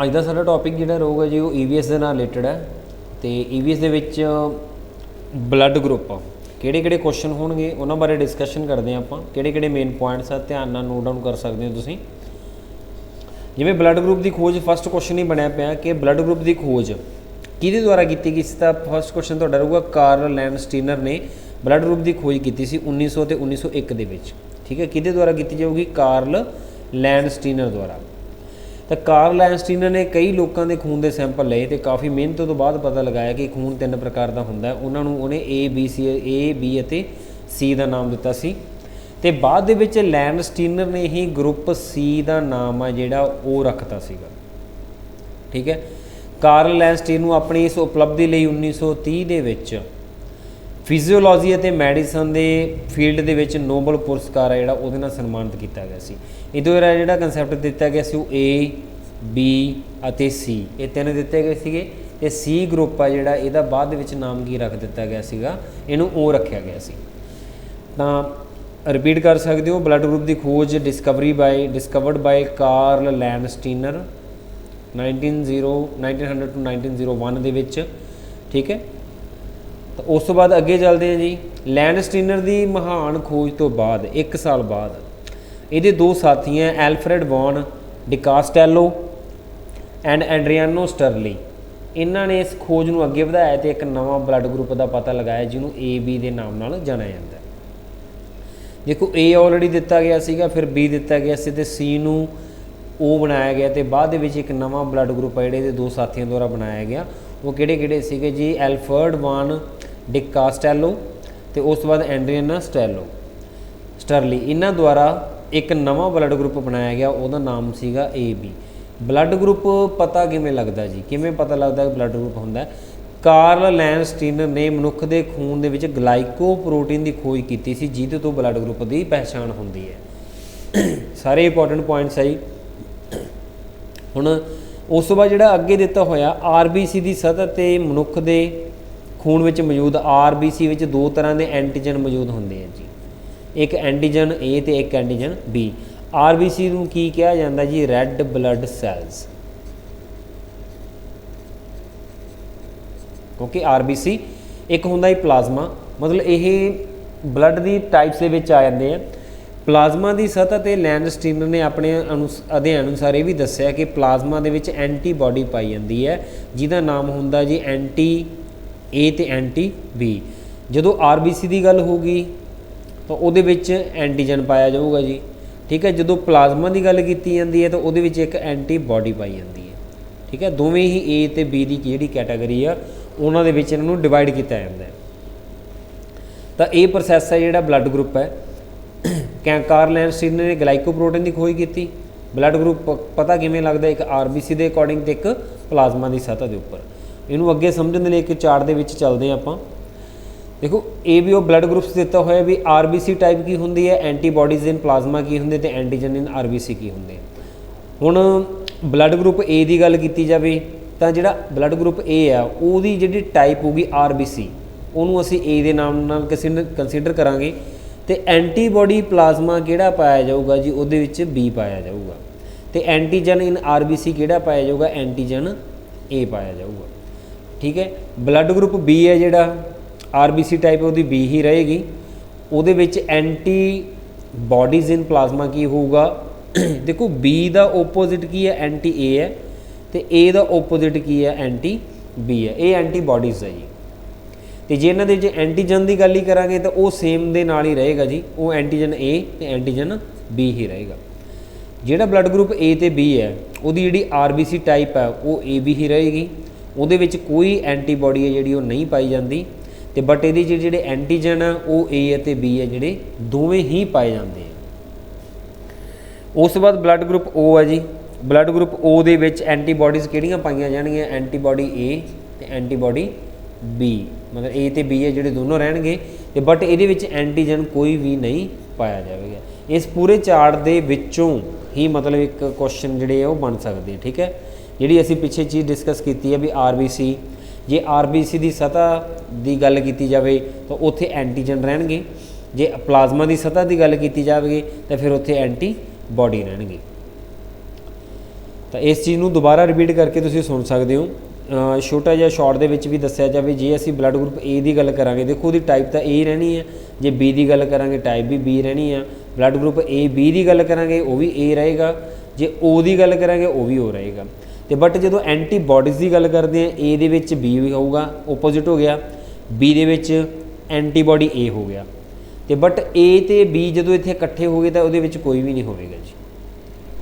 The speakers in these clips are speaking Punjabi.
ਅੱਜ ਦਾ ਸਾਡਾ ਟੌਪਿਕ ਜਿਹੜਾ ਰਹੂਗਾ ਜੀ, ਉਹ EVS ਦੇ ਨਾਲ ਰਿਲੇਟਡ ਹੈ ਤੇ EVS ਦੇ ਵਿੱਚ ਬਲੱਡ ਗਰੁੱਪ ਕਿਹੜੇ ਕਿਹੜੇ ਕੁਐਸਚਨ ਹੋਣਗੇ, ਉਹਨਾਂ ਬਾਰੇ ਡਿਸਕਸ਼ਨ ਕਰਦੇ ਹਾਂ ਆਪਾਂ। ਕਿਹੜੇ ਕਿਹੜੇ ਮੇਨ ਪੁਆਇੰਟਸ ਆ, ਧਿਆਨ ਨਾਲ ਨੋਟ ਡਾਊਨ ਕਰ ਸਕਦੇ ਹੋ ਤੁਸੀਂ। ਜਿਵੇਂ ਬਲੱਡ ਗਰੁੱਪ ਦੀ ਖੋਜ ਫਸਟ ਕੁਐਸਚਨ ਹੀ ਬਣਿਆ ਪਿਆ ਕਿ ਬਲੱਡ ਗਰੁੱਪ ਦੀ ਖੋਜ ਕਿਹਦੇ ਦੁਆਰਾ ਕੀਤੀ ਗਈ ਸੀ ਤਾਂ ਫਸਟ ਕੁਐਸਚਨ ਤੁਹਾਡਾ ਰਹੂਗਾ ਕਾਰਲ ਲੈਂਡ ਸਟੀਨਰ ਨੇ ਬਲੱਡ ਗਰੁੱਪ ਦੀ ਖੋਜ ਕੀਤੀ ਸੀ 1900 ਤੇ 1901 ਦੇ ਵਿੱਚ। ਠੀਕ ਹੈ, ਕਿਹਦੇ ਦੁਆਰਾ ਕੀਤੀ ਜਾਊਗੀ? ਕਾਰਲ ਲੈਂਡ ਸਟੀਨਰ ਦੁਆਰਾ। ਤਾਂ ਕਾਰਲ ਲੈਂਡਸਟੀਨਰ ਨੇ ਕਈ ਲੋਕਾਂ ਦੇ ਖੂਨ ਦੇ ਸੈਂਪਲ ਲਏ ਤੇ ਕਾਫੀ ਮਿਹਨਤ ਤੋਂ ਬਾਅਦ ਪਤਾ ਲਗਾਇਆ ਕਿ ਖੂਨ ਤਿੰਨ ਪ੍ਰਕਾਰ ਦਾ ਹੁੰਦਾ ਹੈ। ਉਹਨਾਂ ਨੂੰ ਉਹਨੇ A, B, C, A, B ਅਤੇ C ਦਾ ਨਾਮ ਦਿੱਤਾ ਸੀ। ਤੇ ਬਾਅਦ ਦੇ ਵਿੱਚ ਲੈਂਡਸਟੀਨਰ ਨੇ ਹੀ ਗਰੁੱਪ C ਦਾ ਨਾਮ ਆ ਜਿਹੜਾ ਉਹ ਰੱਖਤਾ ਸੀਗਾ। ਠੀਕ ਹੈ? ਕਾਰਲ ਲੈਂਡਸਟੀਨ ਨੂੰ ਆਪਣੀ ਇਸ ਉਪਲਬਧੀ ਲਈ 1930 ਦੇ ਵਿੱਚ ਫਿਜ਼ੀਓਲੋਜੀ ਅਤੇ ਮੈਡੀਸਨ ਦੇ ਫੀਲਡ ਦੇ ਵਿੱਚ ਨੋਬਲ ਪੁਰਸਕਾਰ ਆ ਜਿਹੜਾ ਉਹਦੇ ਨਾਲ ਸਨਮਾਨਿਤ ਕੀਤਾ ਗਿਆ ਸੀ। ਇਹਦੇ ਦੁਆਰਾ ਜਿਹੜਾ ਕਨਸੈਪਟ ਦਿੱਤਾ ਗਿਆ ਸੀ, ਉਹ ਏ ਬੀ ਅਤੇ ਸੀ ਇਹ ਤਿੰਨ ਦਿੱਤੇ ਗਏ ਸੀਗੇ। ਤੇ ਸੀ ਗਰੁੱਪ ਆ ਜਿਹੜਾ ਇਹਦਾ ਬਾਅਦ ਦੇ ਵਿੱਚ ਨਾਮ ਕੀ ਰੱਖ ਦਿੱਤਾ ਗਿਆ ਸੀਗਾ। ਇਹਨੂੰ O ਰੱਖਿਆ ਗਿਆ ਸੀ। ਤਾਂ ਰਿਪੀਟ ਕਰ ਸਕਦੇ ਹੋ ਬਲੱਡ ਗਰੁੱਪ ਦੀ ਖੋਜ discovery by discovered by Karl Landsteiner 1900 1900 to 1901 ਦੇ ਵਿੱਚ। ਠੀਕ ਹੈ? ਤਾਂ ਉਸ ਤੋਂ ਬਾਅਦ ਅੱਗੇ ਚੱਲਦੇ ਹਾਂ ਜੀ। ਲੈਂਡ ਸਟੀਨਰ ਦੀ ਮਹਾਨ ਖੋਜ ਤੋਂ ਬਾਅਦ 1 ਸਾਲ ਬਾਅਦ, ਇਹਦੇ ਦੋ ਸਾਥੀ ਹੈ ਐਲਫਰੈਡ ਵੌਨ, ਡਿਕਾਸਟੈਲੋ ਐਂਡ ਐਂਡਰੀਆਨੋ ਸਟਰਲੀ। ਇਹਨਾਂ ਨੇ ਇਸ ਖੋਜ ਨੂੰ ਅੱਗੇ ਵਧਾਇਆ ਤੇ ਇੱਕ ਨਵਾਂ ਬਲੱਡ ਗਰੁੱਪ ਦਾ ਪਤਾ ਲਗਾਇਆ, ਜਿਹਨੂੰ AB ਦੇ ਨਾਮ ਨਾਲ ਜਾਣਿਆ ਜਾਂਦਾ ਹੈ। ਦੇਖੋ, A ਆਲਰੇਡੀ ਦਿੱਤਾ ਗਿਆ ਸੀਗਾ, ਫਿਰ B ਦਿੱਤਾ ਗਿਆ ਸੀ ਤੇ C ਨੂੰ O ਬਣਾਇਆ ਗਿਆ ਤੇ ਬਾਅਦ ਦੇ ਵਿੱਚ ਇੱਕ ਨਵਾਂ ਬਲੱਡ ਗਰੁੱਪ ਆ ਜਿਹੜੇ ਦੇ ਦੋ ਸਾਥੀਆਂ ਦੁਆਰਾ ਬਣਾਇਆ ਗਿਆ। ਉਹ ਕਿਹੜੇ ਕਿਹੜੇ ਸੀਗੇ ਜੀ? ਐਲਫਰਡ ਵਾਨ ਡਿਕ ਕਾਸਟੈਲੋ ਤੇ ਉਸ ਤੋਂ ਬਾਅਦ ਐਂਡਰੀਆਨਾ ਸਟੈਲੋ। ਸਟਰਲੀ, ਇਹਨਾਂ ਦੁਆਰਾ ਇੱਕ ਨਵਾਂ ਬਲੱਡ ਗਰੁੱਪ ਬਣਾਇਆ ਗਿਆ, ਉਹਦਾ ਨਾਮ ਸੀਗਾ AB ਬਲੱਡ ਗਰੁੱਪ ਪਤਾ ਕਿਵੇਂ ਲੱਗਦਾ ਜੀ? ਕਿਵੇਂ ਪਤਾ ਲੱਗਦਾ ਕਿ ਬਲੱਡ ਗਰੁੱਪ ਹੁੰਦਾ? ਹੈ? ਕਾਰਲ ਲੈਂਡਸਟੀਨਰ ਨੇ ਮਨੁੱਖ ਦੇ ਖੂਨ ਦੇ ਵਿੱਚ ਗਲਾਈਕੋਪ੍ਰੋਟੀਨ ਦੀ ਖੋਜ ਕੀਤੀ ਸੀ, ਜਿਹਦੇ ਤੋਂ ਬਲੱਡ ਗਰੁੱਪ ਦੀ ਪਹਿਚਾਣ ਹੁੰਦੀ ਹੈ। ਸਾਰੇ ਇੰਪੋਰਟੈਂਟ ਪੁਆਇੰਟਸ ਹੈ ਜੀ। ਹੁਣ ਉਸ ਤੋਂ ਬਾਅਦ ਜਿਹੜਾ ਅੱਗੇ ਦਿੱਤਾ ਹੋਇਆ RBC ਦੀ ਸਤਹ ਤੇ ਮਨੁੱਖ ਦੇ ਖੂਨ ਵਿੱਚ ਮੌਜੂਦ RBC ਵਿੱਚ ਦੋ ਤਰ੍ਹਾਂ ਦੇ ਐਂਟੀਜਨ ਮੌਜੂਦ ਹੁੰਦੇ ਆ ਜੀ। ਇੱਕ ਐਂਟੀਜਨ A ਤੇ ਇੱਕ ਐਂਟੀਜਨ B RBC ਨੂੰ ਕੀ ਕਿਹਾ ਜਾਂਦਾ ਜੀ? ਰੈੱਡ ਬਲੱਡ ਸੈਲਸ ਕਿਉਂਕਿ RBC ਇੱਕ ਹੁੰਦਾ ਹੀ ਪਲਾਜ਼ਮਾ। ਮਤਲਬ ਇਹ ਬਲੱਡ ਦੀ ਟਾਈਪਸ ਦੇ ਵਿੱਚ ਆ ਜਾਂਦੇ ਆ। ਪਲਾਜ਼ਮਾ ਦੀ ਸਤਹ ਤੇ ਲੈਂਡ ਸਟੀਨਰ ਨੇ ਆਪਣੇ ਅਨੁਸ- ਅਧਿਐਨ ਅਨੁਸਾਰ ਇਹ ਵੀ ਦੱਸਿਆ ਕਿ ਪਲਾਜ਼ਮਾ ਦੇ ਵਿੱਚ ਐਂਟੀਬਾਡੀ ਪਾਈ ਜਾਂਦੀ ਹੈ, ਜਿਹਦਾ ਨਾਮ ਹੁੰਦਾ ਜੀ ਐਂਟੀ A ਤੇ ਐਂਟੀ B ਜਦੋਂ RBC ਦੀ ਗੱਲ ਹੋਊਗੀ, ਤਾਂ ਉਹਦੇ ਵਿੱਚ ਐਂਟੀਜਨ ਪਾਇਆ ਜਾਊਗਾ ਜੀ। ਠੀਕ ਹੈ, ਜਦੋਂ ਪਲਾਜ਼ਮਾ ਦੀ ਗੱਲ ਕੀਤੀ ਜਾਂਦੀ ਹੈ, ਤਾਂ ਉਹਦੇ ਵਿੱਚ ਇੱਕ ਐਂਟੀਬਾਡੀ ਪਾਈ ਜਾਂਦੀ ਹੈ। ਠੀਕ ਹੈ, ਦੋਵੇਂ ਹੀ A ਤੇ B ਦੀ ਜਿਹੜੀ ਕੈਟਾਗਰੀ ਆ, ਉਹਨਾਂ ਦੇ ਵਿੱਚ ਇਹਨਾਂ ਨੂੰ ਡਿਵਾਈਡ ਕੀਤਾ ਜਾਂਦਾ ਹੈ। ਤਾਂ ਇਹ ਪ੍ਰੋਸੈਸ ਹੈ ਜਿਹੜਾ ਬਲੱਡ ਗਰੁੱਪ ਹੈ। ਕੈਂ ਕਾਰਲੈਂਸਟੀਨ ਨੇ ਗਲਾਈਕੋਪ੍ਰੋਟੀਨ ਦੀ ਖੋਜ ਕੀਤੀ। ਬਲੱਡ ਗਰੁੱਪ ਪਤਾ ਕਿਵੇਂ ਲੱਗਦਾ ਇੱਕ ਆਰਬੀਸੀ ਦੇ ਅਕੋਰਡਿੰਗ ਤੇ ਇੱਕ ਪਲਾਜ਼ਮਾ ਦੀ ਸਤਹ ਦੇ ਉੱਪਰ। ਇਹਨੂੰ ਅੱਗੇ ਸਮਝਣ ਦੇ ਲਈ ਇੱਕ ਚਾਰਟ ਦੇ ਵਿੱਚ ਚੱਲਦੇ ਹਾਂ ਆਪਾਂ। ਦੇਖੋ ਇਹ ਵੀ ਉਹ ਬਲੱਡ ਗਰੁੱਪਸ ਦਿੱਤਾ ਹੋਇਆ ਵੀ ਆਰਬੀਸੀ ਟਾਈਪ ਕੀ ਹੁੰਦੀ ਹੈ ਐਂਟੀਬਾਡੀਜ਼ ਇਨ ਪਲਾਜ਼ਮਾ ਕੀ ਹੁੰਦੇ ਤੇ ਐਂਟੀਜਨ ਇਨ ਆਰਬੀਸੀ ਕੀ ਹੁੰਦੇ। ਹੁਣ ਬਲੱਡ ਗਰੁੱਪ ਏ ਦੀ ਗੱਲ ਕੀਤੀ ਜਾਵੇ ਤਾਂ ਜਿਹੜਾ ਬਲੱਡ ਗਰੁੱਪ ਏ ਆ, ਉਹਦੀ ਜਿਹੜੀ ਟਾਈਪ ਹੋਊਗੀ ਆਰਬੀਸੀ ਉਹਨੂੰ ਅਸੀਂ ਏ ਦੇ ਨਾਮ ਨਾਲ ਕੰਸੀਡਰ ਕਰਾਂਗੇ ਤੇ ਐਂਟੀਬਾਡੀ ਪਲਾਜ਼ਮਾ ਕਿਹੜਾ ਪਾਇਆ ਜਾਊਗਾ ਜੀ, ਉਹਦੇ ਵਿੱਚ ਬੀ ਪਾਇਆ ਜਾਊਗਾ। ਤੇ ਐਂਟੀਜਨ ਇਨ ਆਰਬੀਸੀ ਕਿਹੜਾ ਪਾਇਆ ਜਾਊਗਾ ਐਂਟੀਜਨ ਏ ਪਾਇਆ ਜਾਊਗਾ। ਠੀਕ ਹੈ? ਬਲੱਡ ਗਰੁੱਪ B ਹੈ ਜਿਹੜਾ ਆਰਬੀਸੀ ਟਾਈਪ ਉਹਦੀ B ਹੀ ਰਹੇਗੀ। ਉਹਦੇ ਵਿੱਚ ਐਂਟੀ ਬਾਡੀਜ਼ ਇਨ ਪਲਾਜ਼ਮਾ ਕੀ ਹੋਊਗਾ? ਦੇਖੋ, B ਦਾ ਆਪੋਜ਼ਿਟ ਕੀ ਹੈ? ਐਂਟੀ A ਹੈ। ਤੇ A ਦਾ ਆਪੋਜ਼ਿਟ ਕੀ ਹੈ? ਐਂਟੀ B ਹੈ। ਇਹ ਐਂਟੀ ਬਾਡੀਜ਼ ਹੈ ਜੀ। ਤੇ ਜੇ ਇਹਨਾਂ ਦੇ ਜੇ ਐਂਟੀਜਨ ਦੀ ਗੱਲ ਹੀ ਕਰਾਂਗੇ, ਤਾਂ ਉਹ ਸੇਮ ਦੇ ਨਾਲ ਹੀ ਰਹੇਗਾ ਜੀ। ਉਹ ਐਂਟੀਜਨ A ਤੇ ਐਂਟੀਜਨ B ਹੀ ਰਹੇਗਾ। ਜਿਹੜਾ ਬਲੱਡ ਗਰੁੱਪ A ਤੇ B ਹੈ, ਉਹਦੀ ਜਿਹੜੀ RBC ਟਾਈਪ ਹੈ, ਉਹ AB ਹੀ ਰਹੇਗੀ। ਉਹਦੇ ਵਿੱਚ ਕੋਈ ਐਂਟੀਬਾਡੀ ਹੈ ਜਿਹੜੀ ਉਹ ਨਹੀਂ ਪਾਈ ਜਾਂਦੀ ਤੇ ਬਟ ਇਹਦੇ ਜਿਹੜੇ ਜਿਹੜੇ ਐਂਟੀਜਨ ਆ, ਉਹ A ਅਤੇ B ਹੈ ਜਿਹੜੇ ਦੋਵੇਂ ਹੀ ਪਾਏ ਜਾਂਦੇ ਆ। ਉਸ ਤੋਂ ਬਾਅਦ ਬਲੱਡ ਗਰੁੱਪ O ਹੈ ਜੀ। ਬਲੱਡ ਗਰੁੱਪ O ਦੇ ਵਿੱਚ ਐਂਟੀਬਾਡੀਜ਼ ਕਿਹੜੀਆਂ ਪਾਈਆਂ ਜਾਣਗੀਆਂ? ਐਂਟੀਬਾਡੀ A ਤੇ ਐਂਟੀਬਾਡੀ B ਮਤਲਬ A ਤੇ B ਹੈ ਜਿਹੜੇ ਦੋਨੋਂ ਰਹਿਣਗੇ ਤੇ ਬਟ ਇਹਦੇ ਵਿੱਚ ਐਂਟੀਜਨ ਕੋਈ ਵੀ ਨਹੀਂ ਪਾਇਆ ਜਾਵੇਗਾ। ਇਸ ਪੂਰੇ ਚਾਰਟ ਦੇ ਵਿੱਚੋਂ ਹੀ ਮਤਲਬ ਇੱਕ ਕੁਐਸਚਨ ਜਿਹੜੇ ਆ ਉਹ ਬਣ ਸਕਦੇ ਆ, ਠੀਕ ਹੈ? ਜਿਹੜੀ ਅਸੀਂ ਪਿੱਛੇ ਚੀਜ਼ ਡਿਸਕਸ ਕੀਤੀ ਹੈ ਵੀ RBC ਜੇ RBC ਦੀ ਸਤ੍ਹਾ ਦੀ ਗੱਲ ਕੀਤੀ ਜਾਵੇ ਤਾਂ ਉੱਥੇ ਐਂਟੀਜਨ ਰਹਿਣਗੇ। ਜੇ ਪਲਾਜ਼ਮਾ ਦੀ ਸਤ੍ਹਾ ਦੀ ਗੱਲ ਕੀਤੀ ਜਾਵੇਗੀ ਤਾਂ ਫਿਰ ਉੱਥੇ ਐਂਟੀ ਬਾਡੀ ਰਹਿਣਗੇ। ਤਾਂ ਇਸ ਚੀਜ਼ ਨੂੰ ਦੁਬਾਰਾ ਰਿਪੀਟ ਕਰਕੇ ਤੁਸੀਂ ਸੁਣ ਸਕਦੇ ਹੋ। ਛੋਟਾ ਜਿਹਾ ਸ਼ਾਰਟ ਦੇ ਵਿੱਚ ਵੀ ਦੱਸਿਆ ਜਾਵੇ, ਜੇ ਅਸੀਂ ਬਲੱਡ ਗਰੁੱਪ A ਦੀ ਗੱਲ ਕਰਾਂਗੇ, ਦੇਖੋ ਉਹਦੀ ਟਾਈਪ ਤਾਂ A ਰਹਿਣੀ ਹੈ। ਜੇ B ਦੀ ਗੱਲ ਕਰਾਂਗੇ ਟਾਈਪ ਵੀ B ਰਹਿਣੀ ਆ। ਬਲੱਡ ਗਰੁੱਪ A, B ਦੀ ਗੱਲ ਕਰਾਂਗੇ, ਉਹ ਵੀ A ਰਹੇਗਾ। ਜੇ O ਦੀ ਗੱਲ ਕਰਾਂਗੇ, ਉਹ ਵੀ O ਰਹੇਗਾ। ਤੇ ਬਟ ਜਦੋਂ ਐਂਟੀਬਾਡੀਜ਼ ਦੀ ਗੱਲ ਕਰਦੇ ਆ, A ਦੇ ਵਿੱਚ B ਵੀ ਹੋਊਗਾ ਆਪੋਜ਼ਿਟ ਹੋ ਗਿਆ। B ਦੇ ਵਿੱਚ ਐਂਟੀਬਾਡੀ A ਹੋ ਗਿਆ। ਤੇ ਬਟ A ਤੇ B ਜਦੋਂ ਇੱਥੇ ਇਕੱਠੇ ਹੋ ਗਏ, ਤਾਂ ਉਹਦੇ ਵਿੱਚ ਕੋਈ ਵੀ ਨਹੀਂ ਹੋਵੇਗਾ ਜੀ।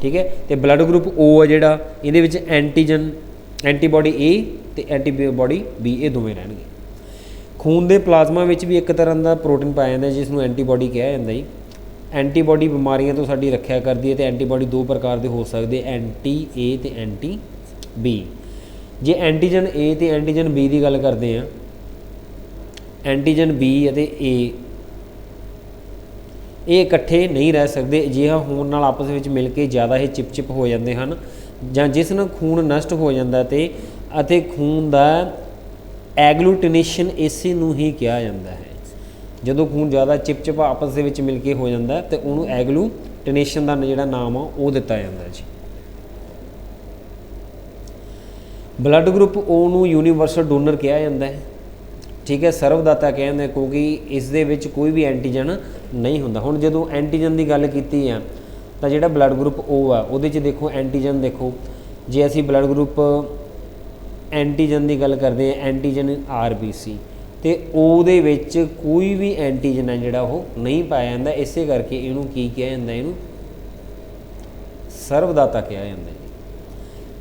ਠੀਕ ਹੈ? ਤੇ ਬਲੱਡ ਗਰੁੱਪ O ਆ ਜਿਹੜਾ, ਇਹਦੇ ਵਿੱਚ ਐਂਟੀਜਨ ਐਂਟੀਬਾਡੀ A ਤੇ ਐਂਟੀਬਾਡੀ B, ਇਹ ਦੋਵੇਂ ਰਹਿਣਗੇ। ਖੂਨ ਦੇ ਪਲਾਜ਼ਮਾ ਵਿੱਚ ਵੀ ਇੱਕ ਤਰ੍ਹਾਂ ਦਾ ਪ੍ਰੋਟੀਨ ਪਾਇਆ ਜਾਂਦਾ, ਜਿਸ ਨੂੰ ਐਂਟੀਬਾਡੀ ਕਿਹਾ ਜਾਂਦਾ ਜੀ। ਐਂਟੀਬਾਡੀ ਬਿਮਾਰੀਆਂ ਤੋਂ ਸਾਡੀ ਰੱਖਿਆ ਕਰਦੀ ਹੈ ਤੇ ਐਂਟੀਬਾਡੀ ਦੋ ਪ੍ਰਕਾਰ ਦੇ ਹੋ ਸਕਦੇ, ਐਂਟੀ A ਤੇ ਐਂਟੀ B ਜੇ ਐਂਟੀਜਨ A ਤੇ ਐਂਟੀਜਨ B ਦੀ ਗੱਲ ਕਰਦੇ ਆ ਐਂਟੀਜਨ B ਅਤੇ A, ਇਹ ਇਕੱਠੇ ਨਹੀਂ ਰਹਿ ਸਕਦੇ, ਅਜਿਹਾ ਹੋਣ ਨਾਲ ਆਪਸ ਵਿੱਚ ਮਿਲ ਕੇ ਜ਼ਿਆਦਾ ਹੀ ਚਿਪਚਿਪ ਹੋ ਜਾਂਦੇ ਹਨ। ਜਾਂ ਜਿਸ ਨਾਲ ਖੂਨ ਨਸ਼ਟ ਹੋ ਜਾਂਦਾ ਤੇ ਅਤੇ ਖੂਨ ਦਾ ਐਗਲੂਟੀਨੇਸ਼ਨ ਇਸੇ ਨੂੰ ਹੀ ਕਿਹਾ ਜਾਂਦਾ ਹੈ। ਜਦੋਂ ਖੂਨ ਜ਼ਿਆਦਾ ਚਿਪਚਿਪਾ ਆਪਸ ਦੇ ਵਿੱਚ ਮਿਲ ਕੇ ਹੋ ਜਾਂਦਾ ਹੈ ਤੇ ਉਹਨੂੰ ਐਗਲੂਟੀਨੇਸ਼ਨ ਦਾ ਜਿਹੜਾ ਨਾਮ ਆ, ਉਹ ਦਿੱਤਾ ਜਾਂਦਾ ਜੀ। ਬਲੱਡ ਗਰੁੱਪ O ਨੂੰ ਯੂਨੀਵਰਸਲ ਡੋਨਰ ਕਿਹਾ ਜਾਂਦਾ ਹੈ। ਠੀਕ ਹੈ, ਸਰਵਦਾਤਾ ਕਹਿੰਦੇ ਕਿਉਂਕਿ ਇਸ ਦੇ ਵਿੱਚ ਕੋਈ ਵੀ ਐਂਟੀਜਨ ਨਹੀਂ ਹੁੰਦਾ। ਹੁਣ ਜਦੋਂ ਐਂਟੀਜਨ ਦੀ ਗੱਲ ਕੀਤੀ ਆ ਤਾਂ ਜਿਹੜਾ ਬਲੱਡ ਗਰੁੱਪ O ਆ, ਉਹਦੇ 'ਚ ਦੇਖੋ ਐਂਟੀਜਨ ਦੇਖੋ। ਜੇ ਅਸੀਂ ਬਲੱਡ ਗਰੁੱਪ ਐਂਟੀਜਨ ਦੀ ਗੱਲ ਕਰਦੇ ਆ ਐਂਟੀਜਨ RBC ਤੇ ਉਹਦੇ ਵਿੱਚ ਕੋਈ ਵੀ ਐਂਟੀਜਨ ਹੈ ਜਿਹੜਾ ਉਹ ਨਹੀਂ ਪਾਇਆ ਜਾਂਦਾ, ਇਸੇ ਕਰਕੇ ਇਹਨੂੰ ਕੀ ਕਿਹਾ ਜਾਂਦਾ, ਇਹਨੂੰ ਸਰਵਦਾਤਾ ਕਿਹਾ ਜਾਂਦਾ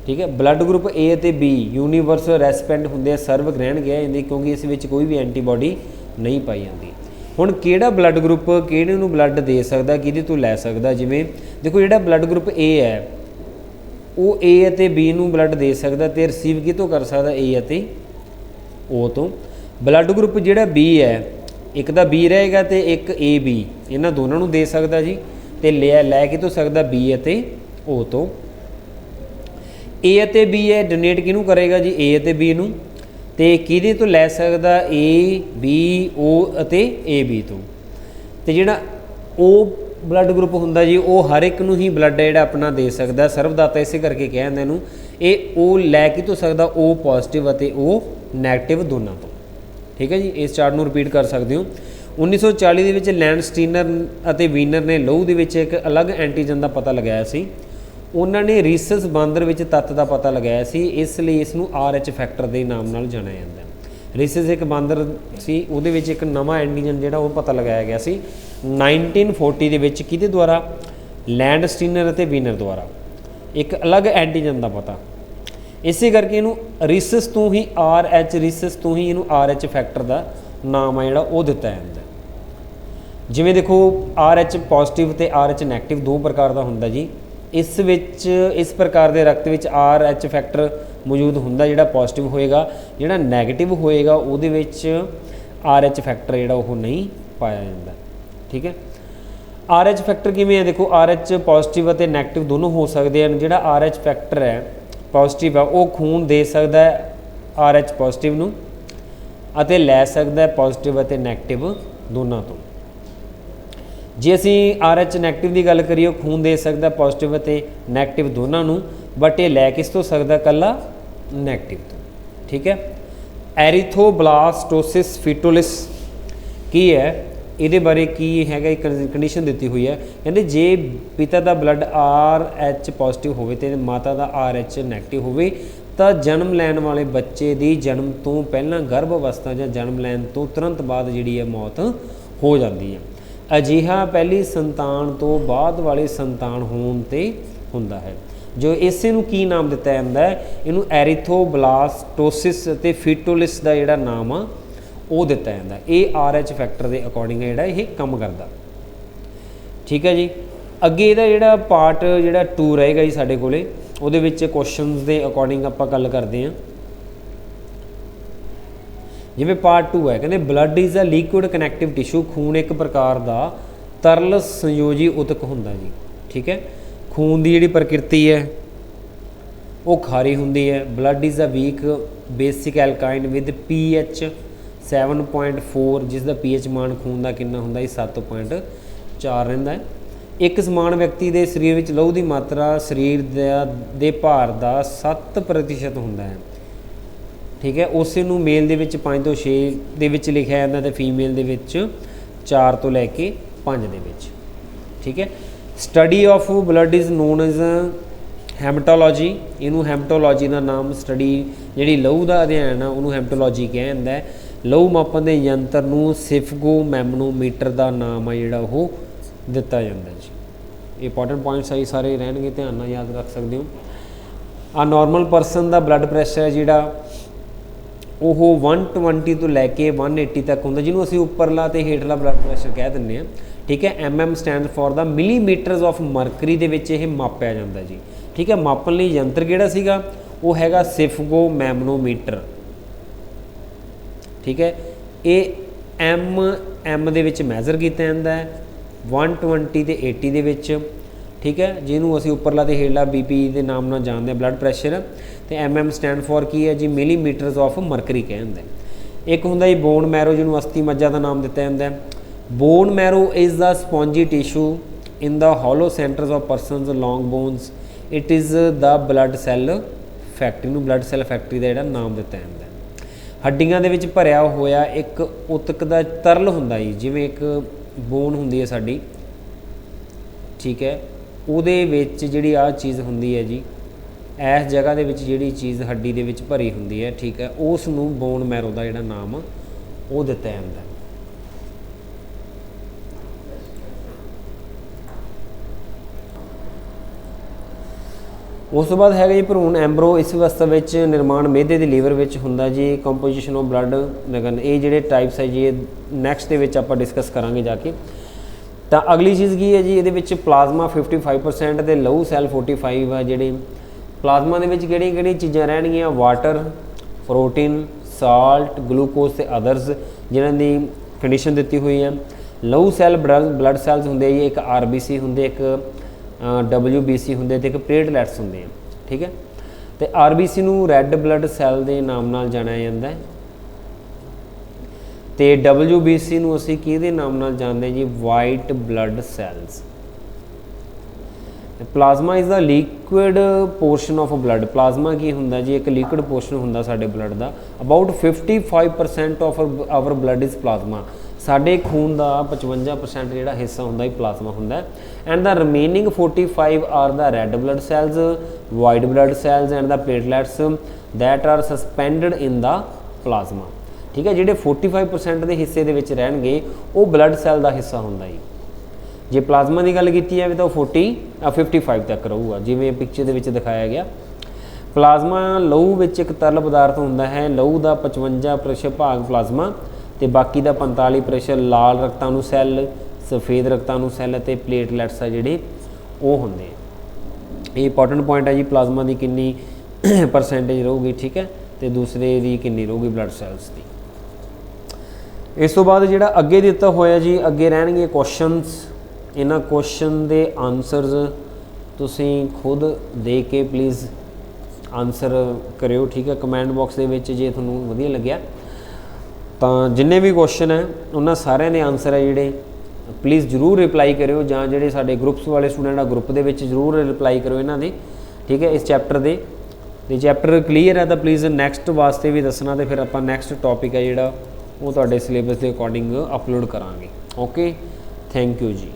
ਠੀਕ ਹੈ ਬਲੱਡ ਗਰੁੱਪ A ਅਤੇ B ਯੂਨੀਵਰਸਲ ਰੈਸਪੈਂਡ ਹੁੰਦੇ ਆ ਸਰਵ ਗ੍ਰਹਿਣ ਕਿਹਾ ਜਾਂਦੇ ਕਿਉਂਕਿ ਇਸ ਵਿੱਚ ਕੋਈ ਵੀ ਐਂਟੀਬਾਡੀ ਨਹੀਂ ਪਾਈ ਜਾਂਦੀ। ਹੁਣ ਕਿਹੜਾ ਬਲੱਡ ਗਰੁੱਪ ਕਿਹੜੇ ਨੂੰ ਬਲੱਡ ਦੇ ਸਕਦਾ, ਕਿਹਦੇ ਤੋਂ ਲੈ ਸਕਦਾ? ਜਿਵੇਂ ਦੇਖੋ ਜਿਹੜਾ ਬਲੱਡ ਗਰੁੱਪ A ਹੈ, ਉਹ A ਅਤੇ B ਨੂੰ ਬਲੱਡ ਦੇ ਸਕਦਾ ਤੇ ਰਿਸੀਵ ਕਿਤੋਂ ਕਰ ਸਕਦਾ? A ਅਤੇ O ਤੋਂ। ਬਲੱਡ ਗਰੁੱਪ ਜਿਹੜਾ B ਹੈ, ਇੱਕ ਦਾ B ਰਹੇਗਾ ਤੇ ਇੱਕ AB ਇਹਨਾਂ ਦੋਨਾਂ ਨੂੰ ਦੇ ਸਕਦਾ ਜੀ ਤੇ ਲੈ ਲੈ ਕਿਤੋਂ ਸਕਦਾ? B ਅਤੇ O ਤੋਂ। A ਅਤੇ B ਹੈ ਡੋਨੇਟ ਕਿਹਨੂੰ ਕਰੇਗਾ ਜੀ? A ਅਤੇ B ਨੂੰ। ਤੇ ਕਿਹਦੇ ਤੋਂ ਲੈ ਸਕਦਾ? A, B, O ਅਤੇ AB ਤੋਂ। ਤੇ ਜਿਹੜਾ O ਬਲੱਡ ਗਰੁੱਪ ਹੁੰਦਾ ਜੀ, ਉਹ ਹਰ ਇੱਕ ਨੂੰ ਹੀ ਬਲੱਡ ਜਿਹੜਾ ਆਪਣਾ ਦੇ ਸਕਦਾ। ਸਰਵਦਾਤਾ ਇਸੇ ਕਰਕੇ ਕਿਹਾ ਜਾਂਦਾ ਇਹਨੂੰ, ਇਹ ਉਹ ਲੈ ਕੇ ਤੋਂ ਸਕਦਾ? ਉਹ ਪੋਜ਼ਿਟਿਵ ਅਤੇ ਉਹ 네ਗੇਟਿਵ ਦੋਨਾਂ ਤੋਂ। ਠੀਕ ਹੈ ਜੀ? ਇਸ ਚਾਰਟ ਨੂੰ ਰਿਪੀਟ ਕਰ ਸਕਦੇ ਹੋ। 1940 ਦੇ ਵਿੱਚ ਲੈਂਡ ਸਟੀਨਰ ਅਤੇ ਵੀਨਰ ਨੇ ਲਹੂ ਦੇ ਵਿੱਚ ਇੱਕ ਅਲੱਗ ਐਂਟੀਜਨ ਦਾ ਪਤਾ ਲਗਾਇਆ ਸੀ। ਉਹਨਾਂ ਨੇ ਰੀਸਸ ਬਾਂਦਰ ਵਿੱਚ ਤੱਤ ਦਾ ਪਤਾ ਲਗਾਇਆ ਸੀ। ਇਸ ਲਈ ਇਸ ਨੂੰ RH ਫੈਕਟਰ ਦੇ ਨਾਮ ਨਾਲ ਜਾਣਿਆ ਜਾਂਦਾ ਹੈ। ਰੀਸਸ ਇੱਕ ਬਾਂਦਰ ਸੀ, ਉਹਦੇ ਵਿੱਚ ਇੱਕ ਨਵਾਂ ਐਂਟੀਜਨ ਜਿਹੜਾ ਉਹ ਪਤਾ ਲਗਾਇਆ ਗਿਆ ਸੀ। 1940 ਦੇ ਵਿੱਚ ਕਿਹਦੇ ਦੁਆਰਾ? ਲੈਂਡ ਸਟੀਨਰ ਅਤੇ ਵੀਨਰ ਦੁਆਰਾ। ਇੱਕ ਅਲੱਗ ਐਂਟੀਜਨ ਦਾ ਪਤਾ। ਇਸੇ ਕਰਕੇ ਇਹਨੂੰ ਰਿਸਸ ਤੋਂ ਹੀ RH ਰੀਸਸ ਤੋਂ ਹੀ ਇਹਨੂੰ ਆਰ RH ਫੈਕਟਰ ਦਾ ਨਾਮ ਆ ਜਿਹੜਾ, ਉਹ ਦਿੱਤਾ ਜਾਂਦਾ। ਜਿਵੇਂ ਦੇਖੋ, ਆਰ RH ਪੋਜ਼ਿਟਿਵ ਤੇ RH 네ਗੇਟਿਵ ਦੋ ਪ੍ਰਕਾਰ ਦਾ ਹੁੰਦਾ ਜੀ। ਇਸ ਵਿੱਚ, ਇਸ ਪ੍ਰਕਾਰ ਦੇ ਰਕਤ ਵਿੱਚ ਆਰ RH ਫੈਕਟਰ ਮੌਜੂਦ ਹੁੰਦਾ ਜਿਹੜਾ ਪੋਜ਼ਿਟਿਵ ਹੋਏਗਾ। ਜਿਹੜਾ 네ਗੇਟਿਵ ਹੋਏਗਾ, ਉਹਦੇ ਵਿੱਚ ਆਰ RH ਫੈਕਟਰ ਜਿਹੜਾ ਉਹ ਨਹੀਂ ਪਾਇਆ ਜਾਂਦਾ। ਠੀਕ ਹੈ? ਆਰ RH ਫੈਕਟਰ ਕਿਵੇਂ ਹੈ? ਦੇਖੋ ਆਰ RH ਪੋਜ਼ਿਟਿਵ ਅਤੇ ਨੈਗੇਟਿਵ ਦੋਨੋਂ ਹੋ ਸਕਦੇ ਹਨ। ਜਿਹੜਾ ਆਰ RH ਫੈਕਟਰ ਹੈ ਪੋਜ਼ਿਟਿਵ ਹੈ ਉਹ ਖੂਨ ਦੇ ਸਕਦਾ ਹੈ RH ਪੋਜ਼ਿਟਿਵ ਨੂੰ ਅਤੇ ਲੈ ਸਕਦਾ ਹੈ ਪੋਜ਼ਿਟਿਵ ਅਤੇ ਨੈਗੇਟਿਵ ਦੋਨਾਂ ਤੋਂ। ਜੇ ਅਸੀਂ ਆਰ RH ਨੈਗੇਟਿਵ ਦੀ ਗੱਲ ਕਰੀਏ ਖੂਨ ਦੇ ਸਕਦਾ ਪੋਜ਼ਿਟਿਵ ਅਤੇ ਨੈਗੇਟਿਵ ਦੋਨਾਂ ਨੂੰ ਬਟ ਇਹ ਲੈ ਕਿਸ ਤੋਂ ਸਕਦਾ ਕੱਲਾ 네ਗੇਟਿਵ ਤੋਂ। ਠੀਕ ਹੈ? ਐਰੀਥੋਬਲਾਸਟੋਸਿਸ ਫੀਟੋਲਿਸ ਕੀ ਹੈ? ਇਹਦੇ ਬਾਰੇ ਕੀ ਹੈਗਾ, ਇੱਕ ਕੰਡੀਸ਼ਨ ਦਿੱਤੀ ਹੋਈ ਹੈ। ਕਹਿੰਦੇ ਜੇ ਪਿਤਾ ਦਾ ਬਲੱਡ ਆਰ RH ਪੋਜ਼ਿਟਿਵ ਹੋਵੇ ਤੇ ਮਾਤਾ ਦਾ ਆਰ RH ਨੈਗੇਟਿਵ ਹੋਵੇ, ਤਾਂ ਜਨਮ ਲੈਣ ਵਾਲੇ ਬੱਚੇ ਦੀ ਜਨਮ ਤੋਂ ਪਹਿਲਾਂ ਗਰਭ ਅਵਸਥਾ ਜਾਂ ਜਨਮ ਲੈਣ ਤੋਂ ਤੁਰੰਤ ਬਾਅਦ ਜਿਹੜੀ ਹੈ ਮੌਤ ਹੋ ਜਾਂਦੀ ਹੈ। ਅਜਿਹਾ ਪਹਿਲੀ ਸੰਤਾਨ ਤੋਂ ਬਾਅਦ ਵਾਲੇ ਸੰਤਾਨ ਹੋਣ ਤੇ ਹੁੰਦਾ ਹੈ। ਜੋ ਇਸੇ ਨੂੰ ਕੀ ਨਾਮ ਦਿੱਤਾ ਜਾਂਦਾ ਹੈ? ਇਹਨੂੰ ਐਰੀਥੋਬਲਾਸਟੋਸਿਸ ਅਤੇ ਫੀਟੋਲਿਸ ਦਾ ਜਿਹੜਾ ਨਾਮ ਆ ਉਹ ਦਿੱਤਾ ਜਾਂਦਾ। ਇਹ RH ਫੈਕਟਰ ਦੇ ਅਕੋਰਡਿੰਗ ਜਿਹੜਾ ਇਹ ਕੰਮ ਕਰਦਾ। ਠੀਕ ਹੈ ਜੀ? ਅੱਗੇ ਇਹਦਾ ਜਿਹੜਾ ਪਾਰਟ ਜਿਹੜਾ 2 ਰਹੇਗਾ ਜੀ ਸਾਡੇ ਕੋਲੇ, ਉਹਦੇ ਵਿੱਚ ਕੁਐਸਚਨਸ ਦੇ ਅਕੋਰਡਿੰਗ ਆਪਾਂ ਗੱਲ ਕਰਦੇ ਹਾਂ। ਜਿਵੇਂ ਪਾਰਟ 2 ਹੈ, ਕਹਿੰਦੇ blood is a liquid connective tissue ਖੂਨ ਇੱਕ ਪ੍ਰਕਾਰ ਦਾ ਤਰਲ ਸੰਯੋਜੀ ਉਤਕ ਹੁੰਦਾ ਜੀ। ਠੀਕ ਹੈ? ਖੂਨ ਦੀ ਜਿਹੜੀ ਪ੍ਰਕਿਰਤੀ ਹੈ, ਉਹ ਖਾਰੀ ਹੁੰਦੀ ਹੈ। Blood is a weak basic ਐਲਕਾਈਨ with pH 7.4 ਜਿਸ ਦਾ ਪੀਐਚ ਮਾਨ ਖੂਨ ਦਾ ਕਿੰਨਾ ਹੁੰਦਾ ਹੈ 7.4 ਰਹਿੰਦਾ ਹੈ। ਇੱਕ ਸਮਾਨ ਵਿਅਕਤੀ ਦੇ ਸਰੀਰ ਵਿੱਚ ਲਹੂ ਦੀ ਮਾਤਰਾ ਸਰੀਰ ਦਾ, ਦੇ ਭਾਰ ਦਾ 7% ਹੁੰਦਾ ਹੈ। ਠੀਕ ਹੈ, ਉਸੇ ਨੂੰ ਮੇਲ ਦੇ ਵਿੱਚ 5 ਤੋਂ 6 ਦੇ ਵਿੱਚ ਲਿਖਿਆ ਜਾਂਦਾ ਤੇ ਫੀਮੇਲ ਦੇ ਵਿੱਚ 4 ਤੋਂ ਲੈ ਕੇ 5 ਦੇ ਵਿੱਚ। ਠੀਕ ਹੈ, study of blood is known as haematology. ਇਹਨੂੰ ਹੈਮਟੋਲੋਜੀ ਦਾ ਨਾਮ ਸਟੱਡੀ ਜਿਹੜੀ ਲਹੂ ਦਾ ਅਧਿਐਨ ਆ, ਉਹਨੂੰ ਹੈਮਟੋਲੋਜੀ ਕਿਹਾ ਜਾਂਦਾ ਹੈ। ਲਹੂ ਮਾਪਣ ਦੇ ਯੰਤਰ ਨੂੰ ਸਿਫਗੋ ਮੈਮਨੋਮੀਟਰ ਦਾ ਨਾਮ ਆ ਜਿਹੜਾ ਉਹ ਦਿੱਤਾ ਜਾਂਦਾ ਜੀ। ਇੰਪੋਰਟੈਂਟ ਪੁਆਇੰਟਸ ਆਈ ਸਾਰੇ ਰਹਿਣਗੇ, ਧਿਆਨ ਨਾਲ ਯਾਦ ਰੱਖ ਸਕਦੇ ਹੋ। ਆ ਨਾਰਮਲ ਪਰਸਨ ਦਾ ਬਲੱਡ ਪ੍ਰੈਸ਼ਰ ਹੈ ਜਿਹੜਾ, ਉਹ 120 ਤੋਂ ਲੈ ਕੇ 180 ਤੱਕ ਹੁੰਦਾ, ਜਿਹਨੂੰ ਅਸੀਂ ਉੱਪਰਲਾ ਤੇ ਹੇਠਲਾ ਬਲੱਡ ਪ੍ਰੈਸ਼ਰ ਕਹਿ ਦਿੰਦੇ ਆ ਠੀਕ ਹੈ MM stand for the millimetres of mercury ਦੇ ਵਿੱਚ ਇਹ ਮਾਪਿਆ ਜਾਂਦਾ ਜੀ। ਠੀਕ ਹੈ, ਮਾਪਣ ਲਈ ਯੰਤਰ ਕਿਹੜਾ ਸੀਗਾ? ਉਹ ਹੈਗਾ ਸਿਫਗੋ ਮੈਮਨੋਮੀਟਰ ਠੀਕ ਹੈ? ਇਹ ਐਮ ਐਮ ਦੇ ਵਿੱਚ ਮੈਜ਼ਰ ਕੀਤਾ ਜਾਂਦਾ ਹੈ 120 ਤੇ 80 ਦੇ ਵਿੱਚ, ਠੀਕ ਹੈ? ਜਿਹਨੂੰ ਅਸੀਂ ਉੱਪਰਲਾ ਤੇ ਹੇਠਲਾ ਬੀਪੀ ਦੇ ਨਾਮ ਨਾਲ ਜਾਣਦੇ ਹਾਂ ਬਲੱਡ ਪ੍ਰੈਸ਼ਰ ਤੇ ਐਮਐਮ ਸਟੈਂਡ ਫॉर ਕੀ ਹੈ ਜੀ? ਮਿਲੀਮੀਟਰਸ ਆਫ ਮਰਕਰੀ ਕਹਿੰਦੇ ਇੱਕ ਹੁੰਦਾ ਜੀ ਬੋਨ ਮੈਰੋ ਜਿਹਨੂੰ ਅਸਥੀ ਮজ্ਜਾ ਦਾ ਨਾਮ ਦਿੱਤਾ ਜਾਂਦਾ ਹੈ। Bone marrow is the spongy tissue in the hollow centres of persons long bones it is the blood cell factory ਨੂੰ ਬਲੱਡ ਸੈੱਲ ਫੈਕਟਰੀ ਦਾ ਜਿਹੜਾ ਨਾਮ ਦਿੱਤਾ ਜਾਂਦਾ ਹੱਡੀਆਂ ਦੇ ਵਿੱਚ ਭਰਿਆ ਹੋਇਆ ਇੱਕ ਉਤਕ ਦਾ ਤਰਲ ਹੁੰਦਾ ਜੀ, ਜਿਵੇਂ ਇੱਕ ਬੋਨ ਹੁੰਦੀ ਹੈ ਸਾਡੀ, ਠੀਕ ਹੈ? ਉਹਦੇ ਵਿੱਚ ਜਿਹੜੀ ਆ ਚੀਜ਼ ਹੁੰਦੀ ਹੈ ਜੀ ਇਸ ਜਗ੍ਹਾ ਦੇ ਵਿੱਚ ਜਿਹੜੀ ਚੀਜ਼ ਹੱਡੀ ਦੇ ਵਿੱਚ ਭਰੀ ਹੁੰਦੀ ਹੈ, ਠੀਕ ਹੈ? ਉਸ ਨੂੰ ਬੋਨ ਮੈਰੋ ਦਾ ਜਿਹੜਾ ਨਾਮ, ਉਹ ਦਿੱਤਾ ਜਾਂਦਾ ਉਸ ਤੋਂ ਬਾਅਦ ਹੈਗਾ ਜੀ ਭਰੂਣ ਐਂਬਰੋ, ਇਸ ਅਵਸਥਾ ਵਿੱਚ ਨਿਰਮਾਣ ਮਿਹਦੇ ਦੇ ਲੀਵਰ ਵਿੱਚ ਹੁੰਦਾ ਜੀ ਕੰਪੋਜੀਸ਼ਨ ਆਫ ਬਲੱਡ ਨਗਨ ਇਹ ਜਿਹੜੇ ਟਾਈਪਸ ਹੈ ਜੀ, ਇਹ ਨੈਕਸਟ ਦੇ ਵਿੱਚ ਆਪਾਂ ਡਿਸਕਸ ਕਰਾਂਗੇ ਜਾ ਕੇ। ਤਾਂ ਅਗਲੀ ਚੀਜ਼ ਕੀ ਹੈ ਜੀ, ਇਹਦੇ ਵਿੱਚ ਪਲਾਜ਼ਮਾ 55% ਤੇ ਲਹੂ ਸੈੱਲ 45 ਆ ਜਿਹੜੇ। ਪਲਾਜ਼ਮਾ ਦੇ ਵਿੱਚ ਕਿਹੜੀਆਂ ਕਿਹੜੀਆਂ ਚੀਜ਼ਾਂ ਰਹਿਣਗੀਆਂ? ਵਾਟਰ ਪ੍ਰੋਟੀਨ ਸਾਲਟ ਗਲੂਕੋਜ਼ ਤੇ ਅਦਰਸ ਜਿਨ੍ਹਾਂ ਦੀ ਕੰਡੀਸ਼ਨ ਦਿੱਤੀ ਹੋਈ ਹੈ। ਲਹੂ ਸੈੱਲ ਬਲੱਡ ਸੈਲਸ ਹੁੰਦੇ ਆ ਜੀ, ਇੱਕ ਆਰਬੀਸੀ ਹੁੰਦੇ, ਇੱਕ WBC ਹੁੰਦੇ ਤੇ ਇੱਕ ਪਲੇਟਲੈਟਸ ਹੁੰਦੇ ਆ, ਠੀਕ ਹੈ? ਤੇ ਆਰਬੀਸੀ ਨੂੰ ਰੈੱਡ ਬਲੱਡ ਸੈੱਲ ਦੇ ਨਾਮ ਨਾਲ ਜਾਣਿਆ ਜਾਂਦਾ ਹੈ। ਤੇ WBC ਨੂੰ ਅਸੀਂ ਕਿਹਦੇ ਨਾਮ ਨਾਲ ਜਾਣਦੇ ਹਾਂ ਜੀ? White blood cells plasma is the liquid portion of blood plasma ਕੀ ਹੁੰਦਾ ਜੀ? ਇੱਕ ਲਿਕੁਇਡ ਪੋਰਸ਼ਨ ਹੁੰਦਾ ਸਾਡੇ blood the. About 55% of our blood is plasma ਸਾਡੇ ਖੂਨ ਦਾ 55% ਜਿਹੜਾ ਹਿੱਸਾ ਹੁੰਦਾ ਇਹ ਪਲਾਜ਼ਮਾ ਹੁੰਦਾ and the remaining 45 are the red blood cells white blood cells and the platelets that are suspended in the plasma ਠੀਕ ਹੈ, ਜਿਹੜੇ 45% ਦੇ ਹਿੱਸੇ ਦੇ ਵਿੱਚ ਰਹਿਣਗੇ, ਉਹ ਬਲੱਡ ਸੈੱਲ ਦਾ ਹਿੱਸਾ ਹੁੰਦਾ ਹੈ। ਜੇ ਪਲਾਜ਼ਮਾ ਦੀ ਗੱਲ ਕੀਤੀ ਜਾਵੇ ਤਾਂ ਉਹ 40 ਆ 55 ਤੱਕ ਰਹੂਗਾ, ਜਿਵੇਂ ਪਿਕਚਰ ਦੇ ਵਿੱਚ ਦਿਖਾਇਆ ਗਿਆ। ਪਲਾਜ਼ਮਾ ਲਹੂ ਵਿੱਚ ਇੱਕ ਤਰਲ ਪਦਾਰਥ ਹੁੰਦਾ ਹੈ, ਲਹੂ ਦਾ 55% ਭਾਗ ਪਲਾਜ਼ਮਾ ਤੇ ਬਾਕੀ ਦਾ 45% ਲਾਲ ਰਕਤਾਣੂ ਸੈੱਲ, ਸਫੇਦ ਰਕਤਾਣੂ ਸੈੱਲ ਅਤੇ ਪਲੇਟਲੈਟਸ ਆ ਜਿਹੜੇ ਉਹ ਹੁੰਦੇ ਆ। ਇਹ ਇੰਪੋਰਟੈਂਟ ਪੁਆਇੰਟ ਹੈ ਜੀ, ਪਲਾਜ਼ਮਾ ਦੀ ਕਿੰਨੀ ਪਰਸੈਂਟੇਜ ਰਹੂਗੀ, ਠੀਕ ਹੈ? ਤੇ ਦੂਸਰੇ ਦੀ ਕਿੰਨੀ ਰਹੂਗੀ ਬਲੱਡ ਸੈਲਸ ਦੀ। ਇਸ ਤੋਂ ਬਾਅਦ ਜਿਹੜਾ ਅੱਗੇ ਦਿੱਤਾ ਹੋਇਆ ਜੀ, ਅੱਗੇ ਰਹਿਣਗੇ ਕੁਐਸਚਨਸ ਇਹਨਾਂ ਕੁਐਸਚਨ ਦੇ ਆਨਸਰਸ ਤੁਸੀਂ ਖੁਦ ਦੇ ਕੇ ਪਲੀਜ਼ ਆਨਸਰ ਕਰਿਓ, ਠੀਕ ਹੈ? ਕਮੈਂਟ ਬਾਕਸ ਦੇ ਵਿੱਚ ਜੇ ਤੁਹਾਨੂੰ ਵਧੀਆ ਲੱਗਿਆ ਤਾਂ ਜਿੰਨੇ ਵੀ ਕੁਐਸਚਨ ਹੈ, ਉਹਨਾਂ ਸਾਰਿਆਂ ਦੇ ਆਨਸਰ ਹੈ ਜਿਹੜੇ। ਪਲੀਜ਼ ਜਰੂਰ ਰਿਪਲਾਈ ਕਰਿਓ ਜਾਂ ਜਿਹੜੇ ਸਾਡੇ ਗਰੁੱਪਸ ਵਾਲੇ ਸਟੂਡੈਂਟ ਆ ਗਰੁੱਪ ਦੇ ਵਿੱਚ ਜਰੂਰ ਰਿਪਲਾਈ ਕਰਿਓ ਇਹਨਾਂ ਦੇ, ਠੀਕ ਹੈ, ਇਸ ਚੈਪਟਰ ਦੇ। ਤੇ ਚੈਪਟਰ ਕਲੀਅਰ ਹੈ ਤਾਂ ਪਲੀਜ਼ ਨੈਕਸਟ ਵਾਸਤੇ ਵੀ ਦੱਸਣਾ ਤੇ ਫਿਰ ਆਪਾਂ ਨੈਕਸਟ ਟੌਪਿਕ ਹੈ ਜਿਹੜਾ, ਉਹ ਤੁਹਾਡੇ ਸਿਲੇਬਸ ਦੇ ਅਕੋਰਡਿੰਗ ਅਪਲੋਡ ਕਰਾਂਗੇ। ਓਕੇ ਥੈਂਕ ਯੂ ਜੀ।